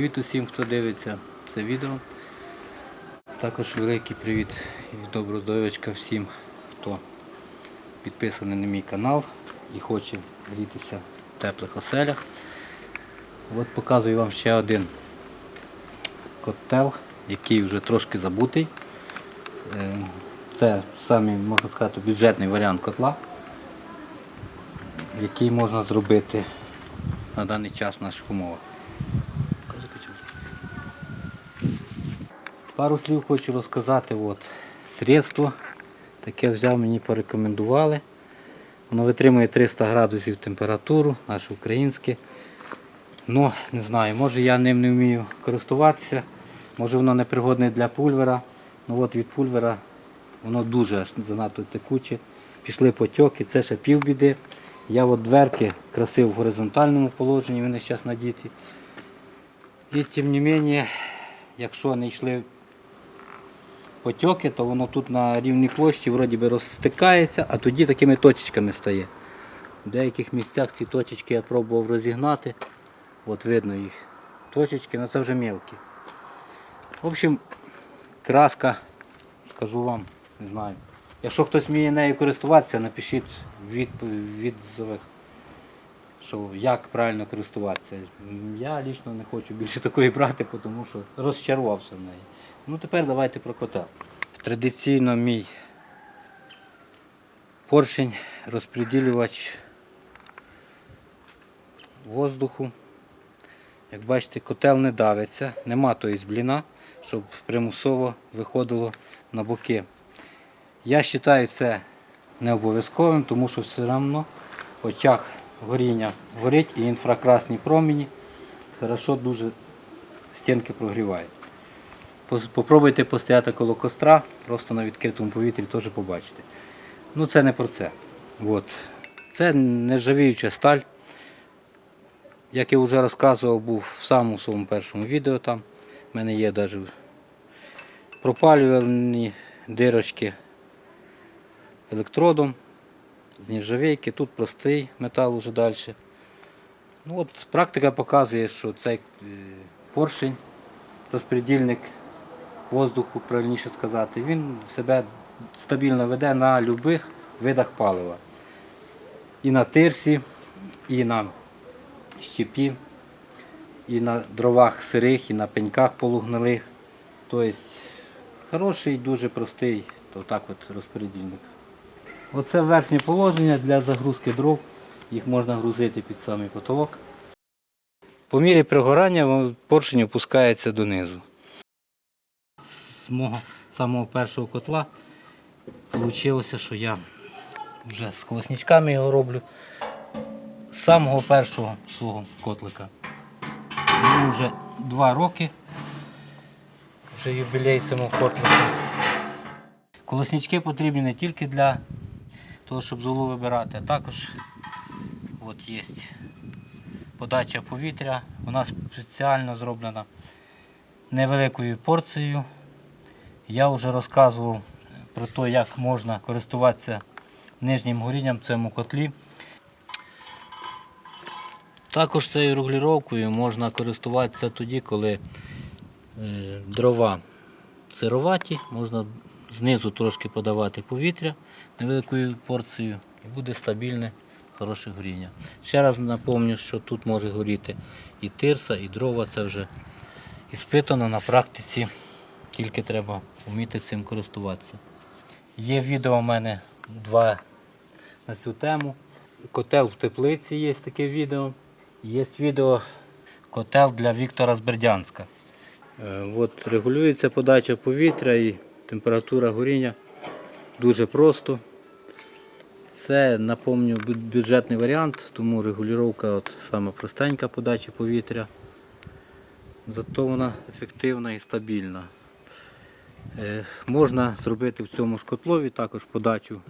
Привіт усім, хто дивиться це відео. Також великий привіт і доброго здоров'ячка всім, хто підписаний на мій канал і хоче грітися в теплих оселях. От показую вам ще один котел, який вже трошки забутий. Е, Це самий, можна сказати, бюджетний варіант котла, який можна зробити на даний час в наших умовах. Пару слів хочу розказати. От, средство таке взяв, мені порекомендували. Воно витримує 300 градусів температуру, наше українське. Ну, не знаю, може я ним не вмію користуватися, може воно не пригодне для пульвера. Ну от від пульвера воно дуже аж занадто текуче. Пішли потьоки, це ще півбіди. Я от дверки красив в горизонтальному положенні, вони зараз надіті. І тим не менше, якщо не йшли потьоки, то воно тут на рівній площі вроді би розстикається, а тоді такими точечками стає. В деяких місцях ці точечки я пробував розігнати. От видно їх. Точечки, але це вже мелкі. В общем, краска, скажу вам, не знаю. Якщо хтось вміє нею користуватися, напишіть в відп- відзивах, що як правильно користуватися. Я лічно не хочу більше такої брати, тому що розчарувався в неї. Ну тепер давайте про котел. Традиційно мій поршень, розподілювач воздуху. Як бачите, котел не давиться, нема тої збліна, щоб примусово виходило на боки. Я вважаю це не обов'язковим, тому що все одно в очах горіння горить і інфракрасні промені хорошо дуже стінки прогрівають. Попробуйте постояти коло костра, просто на відкритому повітрі теж побачите. Ну це не про це. От. Це нержавіюча сталь. Як я вже розказував, був в самому своєму першому відео там. У мене є навіть пропалювальні дирочки електродом з нержавійки. Тут простий метал уже далі. Ну, от, практика показує, що цей е, поршень, розпредільник воздуху, правильніше сказати, він себе стабільно веде на будь-яких видах палива. І на тирсі, і на щепі, і на дровах сирих, і на пеньках полугнилих. Тобто хороший, дуже простий отак от розподільник. Оце верхнє положення для загрузки дров. Їх можна грузити під самий потолок. По мірі пригорання поршень опускається донизу. З мого самого першого котла вийшло, що я вже з колосничками його роблю. З самого першого свого котлика. Йому вже два роки. Вже юбілей цьому котлику. Колоснички потрібні не тільки для того, щоб золу вибирати, також от є подача повітря. Вона спеціально зроблена невеликою порцією. Я вже розказував про те, як можна користуватися нижнім горінням в цьому котлі. Також цією регулюванням можна користуватися тоді, коли е, дрова сироваті, можна знизу трошки подавати повітря невеликою порцією і буде стабільне, хороше горіння. Ще раз напомню, що тут може горіти і тирса, і дрова, це вже іспитано на практиці, тільки треба вміти цим користуватися. Є відео у мене два на цю тему. Котел в теплиці є таке відео. Є відео котел для Віктора з Бердянська. Е, От регулюється подача повітря і температура горіння. Дуже просто. Це, напомню, бюджетний варіант, тому регулювання от саме простенька подача повітря. Зато вона ефективна і стабільна. Е, Можна зробити в цьому ж котлові також подачу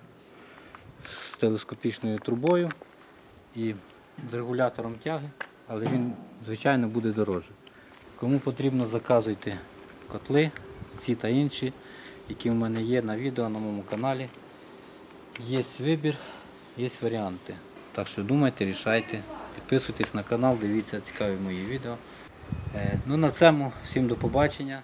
з телескопічною трубою і з регулятором тяги, але він, звичайно, буде дорожче. Кому потрібно, заказуйте котли, ці та інші, які в мене є на відео на моєму каналі. Є вибір, є варіанти. Так що думайте, рішайте, підписуйтесь на канал, дивіться цікаві мої відео. Е, Ну на цьому всім до побачення.